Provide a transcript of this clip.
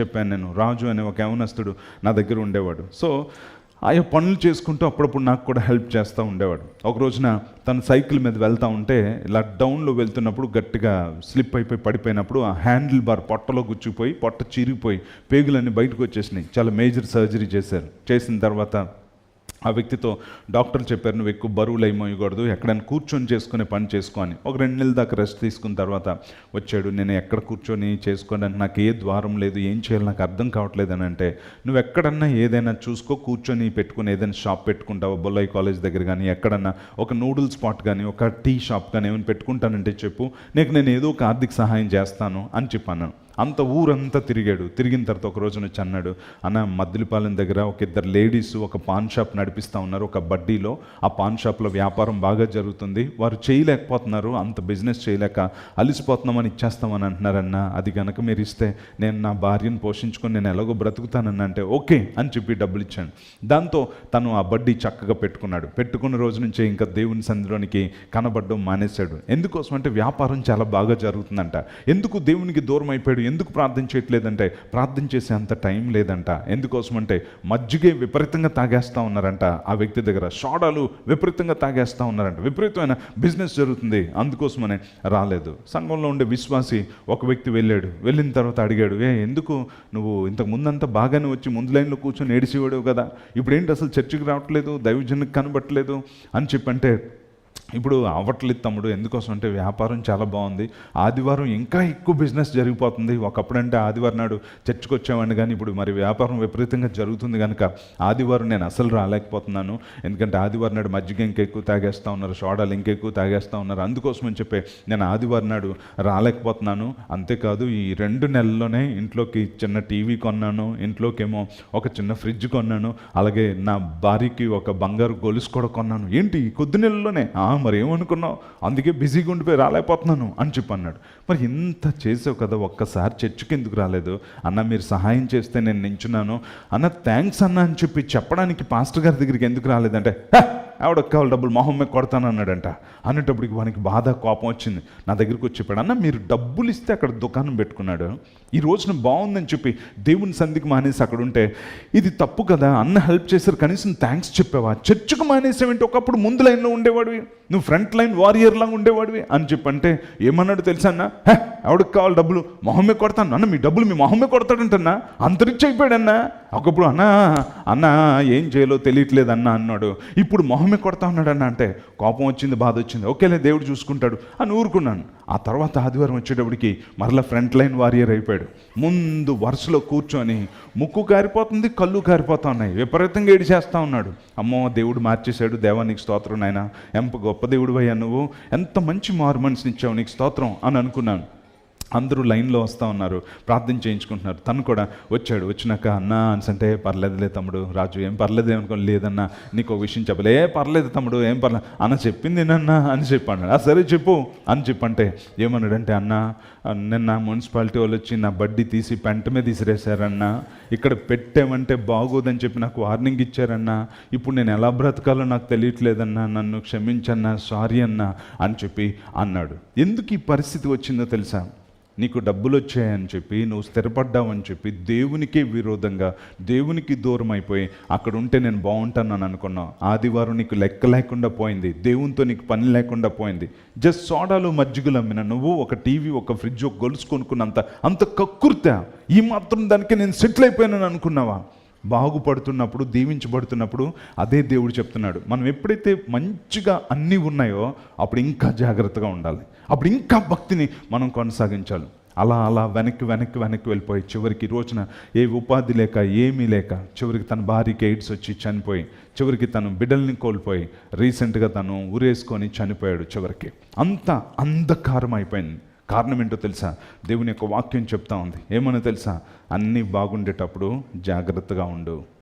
చెప్పాను నేను. రాజు అనే ఒక యవనస్తుడు నా దగ్గర ఉండేవాడు. సో ఆయా పనులు చేసుకుంటూ అప్పుడప్పుడు నాకు కూడా హెల్ప్ చేస్తూ ఉండేవాడు. ఒక రోజున తను సైకిల్ మీద వెళ్తూ ఉంటే ఇలా డౌన్లో వెళ్తున్నప్పుడు గట్టిగా స్లిప్ అయిపోయి పడిపోయినప్పుడు ఆ హ్యాండిల్ బార్ పొట్టలో గుచ్చిపోయి పొట్ట చిరిగిపోయి పేగులన్నీ బయటకు వచ్చేసినాయి. చాలా మేజర్ సర్జరీ చేశారు. చేసిన తర్వాత ఆ వ్యక్తితో డాక్టర్లు చెప్పారు నువ్వు ఎక్కువ బరువులు అయిపోయకూడదు ఎక్కడైనా కూర్చొని చేసుకునే పని చేసుకోని ఒక రెండు నెలల దాకా రెస్ట్ తీసుకున్న తర్వాత వచ్చాడు నేను ఎక్కడ కూర్చొని చేసుకోవడానికి నాకు ఏ ద్వారం లేదు ఏం చేయాలి నాకు అర్థం కావట్లేదు అని అంటే నువ్వు ఎక్కడన్నా ఏదైనా చూసుకో కూర్చొని పెట్టుకుని ఏదైనా షాప్ పెట్టుకుంటావు బొల్లయ్య కాలేజ్ దగ్గర కానీ ఎక్కడన్నా ఒక నూడిల్ స్పాట్ కానీ ఒక టీ షాప్ కానీ ఏమైనా పెట్టుకుంటానంటే చెప్పు నీకు నేను ఏదో ఒక ఆర్థిక సహాయం చేస్తాను అని చెప్పాను. అంత ఊరంతా తిరిగాడు. తిరిగిన తర్వాత ఒక రోజున వచ్చి అన్నాడు అన్న మద్దిలిపాలెం దగ్గర ఒక ఇద్దరు లేడీస్ ఒక పాన్ షాప్ నడిపిస్తూ ఉన్నారు. ఒక బడ్డీలో ఆ పాన్ షాప్లో వ్యాపారం బాగా జరుగుతుంది. వారు చేయలేకపోతున్నారు. అంత బిజినెస్ చేయలేక అలిసిపోతున్నామని ఇచ్చేస్తామని అంటున్నారన్న. అది కనుక మీరు ఇస్తే నేను నా భార్యను పోషించుకొని నేను ఎలాగో బ్రతుకుతానన్న అంటే ఓకే అని చెప్పి డబ్బులు ఇచ్చాను. దాంతో తను ఆ బడ్డీ చక్కగా పెట్టుకున్నాడు. పెట్టుకున్న రోజు నుంచే ఇంకా దేవుని సంధిలోనికి కనబడడం మానేశాడు. ఎందుకోసం అంటే వ్యాపారం చాలా బాగా జరుగుతుందంట. ఎందుకు దేవునికి దూరం అయిపోయాడు? ఎందుకు ప్రార్థన చేయట్లేదంటే ప్రార్థన చేసే అంత టైం లేదంట. ఎందుకోసమంటే మజ్జిగే విపరీతంగా తాగేస్తూ ఉన్నారంట ఆ వ్యక్తి దగ్గర. షోడాలు విపరీతంగా తాగేస్తూ ఉన్నారంట. విపరీతమైన బిజినెస్ జరుగుతుంది. అందుకోసమనే రాలేదు. సంఘంలో ఉండే విశ్వాసి ఒక వ్యక్తి వెళ్ళాడు. వెళ్ళిన తర్వాత అడిగాడు ఏ ఎందుకు? నువ్వు ఇంతకు ముందంతా బాగానే వచ్చి ముందు లైన్లో కూర్చొని ఏడిసేవాడు కదా. ఇప్పుడు ఏంటి అసలు చర్చికి రావట్లేదు? దైవజనకు కనబట్టలేదు? అని చెప్పంటే ఇప్పుడు అవ్వట్లేదు తమ్ముడు ఎందుకోసం అంటే వ్యాపారం చాలా బాగుంది. ఆదివారం ఇంకా ఎక్కువ బిజినెస్ జరిగిపోతుంది. ఒకప్పుడంటే ఆదివారం నాడు చర్చకు వచ్చేవాడిని కానీ ఇప్పుడు మరి వ్యాపారం విపరీతంగా జరుగుతుంది కనుక ఆదివారం నేను అసలు రాలేకపోతున్నాను. ఎందుకంటే ఆదివారం నాడు మజ్జిగ ఇంకెక్కువ తాగేస్తూ ఉన్నారు సోడాలు ఇంకెక్కువ తాగేస్తూ ఉన్నారు. అందుకోసం అని చెప్పి నేను ఆదివారం నాడు రాలేకపోతున్నాను. అంతేకాదు ఈ రెండు నెలల్లోనే ఇంట్లోకి చిన్న టీవీ కొన్నాను. ఇంట్లోకేమో ఒక చిన్న ఫ్రిడ్జ్ కొన్నాను. అలాగే నా భార్యకి ఒక బంగారు గొలుసు కూడా కొన్నాను. ఏంటి కొద్ది నెలల్లోనే? "ఆ, మరి ఏమనుకున్నావు? అందుకే బిజీగా ఉండిపోయి రాలేకపోతున్నాను అని చెప్పి అన్నాడు. మరి ఇంత చేసావు కదా ఒక్కసారి చర్చికి ఎందుకు రాలేదు? అన్న మీరు సహాయం చేస్తే నేను నించున్నాను. అన్న థ్యాంక్స్ అన్న అని చెప్పి చెప్పడానికి పాస్టర్ గారి దగ్గరికి ఎందుకు రాలేదంటే ఆవిడ కావాలి డబ్బులు మొహం మీద కొడతాను అన్నాడంట అనేటప్పటికి వానికి బాధ కోపం వచ్చింది. నా దగ్గరికి వచ్చి చెప్పాడు అన్న మీరు డబ్బులు ఇస్తే అక్కడ దుకాణం పెట్టుకున్నాడు. ఈ రోజున బాగుందని చెప్పి దేవుని సంధికి మానేసి అక్కడ ఉంటే ఇది తప్పు కదా? అన్న హెల్ప్ చేశారు కనీసం థ్యాంక్స్ చెప్పావా? చర్చకు మానేసావేంటి ఒకప్పుడు ముందు లైన్లో ఉండేవాడివి. నువ్వు ఫ్రంట్ లైన్ వారియర్ లాగా ఉండేవాడివి. అని చెప్పంటే ఏమన్నాడు తెలుసా అన్న? "హే, ఎవడికి కావాలి డబ్బులు మొహమ్మే కొడతాను. అన్న మీ డబ్బులు మీ మొహమ్మే కొడతాడంటన్నా. అంతరిచ్చి అయిపోయాడన్నా ఒకప్పుడు అన్న అన్న ఏం చేయాలో తెలియట్లేదన్నా అన్నాడు. ఇప్పుడు మొహమే కొడతా ఉన్నాడు అన్న అంటే కోపం వచ్చింది బాధ వచ్చింది. ఓకేలే దేవుడు చూసుకుంటాడు. అని ఊరుకున్నాను. ఆ తర్వాత ఆదివారం వచ్చేటప్పటికి మరలా ఫ్రంట్ లైన్ వారియర్ అయిపోయాడు. ముందు వరుసలో కూర్చొని ముక్కు కారిపోతుంది కళ్ళు కారిపోతా ఉన్నాయి. విపరీతంగా ఏడు చేస్తా ఉన్నాడు. అమ్మో దేవుడు మార్చేశాడు. దేవానికి స్తోత్రం నాయన. ఎంత గొప్ప దేవుడు అయ్యా నువ్వు. ఎంత మంచి మార్మన్స్ ఇచ్చావు నీకు స్తోత్రం అని అనుకున్నాను. అందరూ లైన్లో వస్తూ ఉన్నారు. ప్రార్థన చేయించుకుంటున్నారు. తను కూడా వచ్చాడు. వచ్చినాక అన్నా అంటే పర్లేదులే తమ్ముడు. రాజు ఏం పర్లేదు అనుకో లేదన్నా నీకు ఒక విషయం చెప్పలే. ఏ పర్లేదు తమ్ముడు. ఏం పర్లేదు అన్న చెప్పింది నన్నా అని చెప్పాడు ఆ సరే చెప్పు అని చెప్పంటే ఏమన్నాడంటే అన్న నిన్న మున్సిపాలిటీ వాళ్ళు వచ్చి నా బడ్డీ తీసి పెంట మీద తీసిరేశారన్నా ఇక్కడ పెట్టామంటే బాగోదని చెప్పి నాకు వార్నింగ్ ఇచ్చారన్నా. ఇప్పుడు నేను ఎలా బ్రతకాలో నాకు తెలియట్లేదన్నా. నన్ను క్షమించన్నా సారీ అన్నా అని చెప్పి అన్నాడు. ఎందుకు ఈ పరిస్థితి వచ్చిందో తెలుసా? నీకు డబ్బులు వచ్చాయని చెప్పి నువ్వు స్థిరపడ్డావని చెప్పి దేవునికే విరోధంగా దేవునికి దూరం అయిపోయి అక్కడ ఉంటే నేను బాగుంటానని అనుకున్నావు ఆదివారం నీకు లెక్క లేకుండా పోయింది. దేవునితో నీకు పని లేకుండా పోయింది. జస్ట్ సోడాలు మజ్జిగలు అమ్మిన నువ్వు ఒక టీవీ ఒక ఫ్రిడ్జ్ ఒక గొలుసు కొనుక్కున్నంత అంత కక్కుర్తా. ఈ మాత్రం దానికి నేను సెటిల్ అయిపోయానని అనుకున్నావా? బాగుపడుతున్నప్పుడు దీవించబడుతున్నప్పుడు అదే దేవుడు చెప్తున్నాడు. మనం ఎప్పుడైతే మంచిగా అన్నీ ఉన్నాయో అప్పుడు ఇంకా జాగ్రత్తగా ఉండాలి. అప్పుడు ఇంకా భక్తిని మనం కొనసాగించాలి. అలా అలా వెనక్కి వెనక్కి వెనక్కి వెళ్ళిపోయి చివరికి రోజున ఏ ఉపాధి లేక ఏమీ లేక చివరికి తన భార్యకి ఎయిడ్స్ వచ్చి చనిపోయి చివరికి తను బిడ్డల్ని కోల్పోయి రీసెంట్గా తను ఊరేసుకొని చనిపోయాడు చివరికి. అంత అంధకారం అయిపోయింది. కారణం ఏంటో తెలుసా? దేవుని యొక్క వాక్యం చెప్తా ఉంది. ఏమని తెలుసా? అన్నీ బాగుండేటప్పుడు జాగ్రత్తగా ఉండు.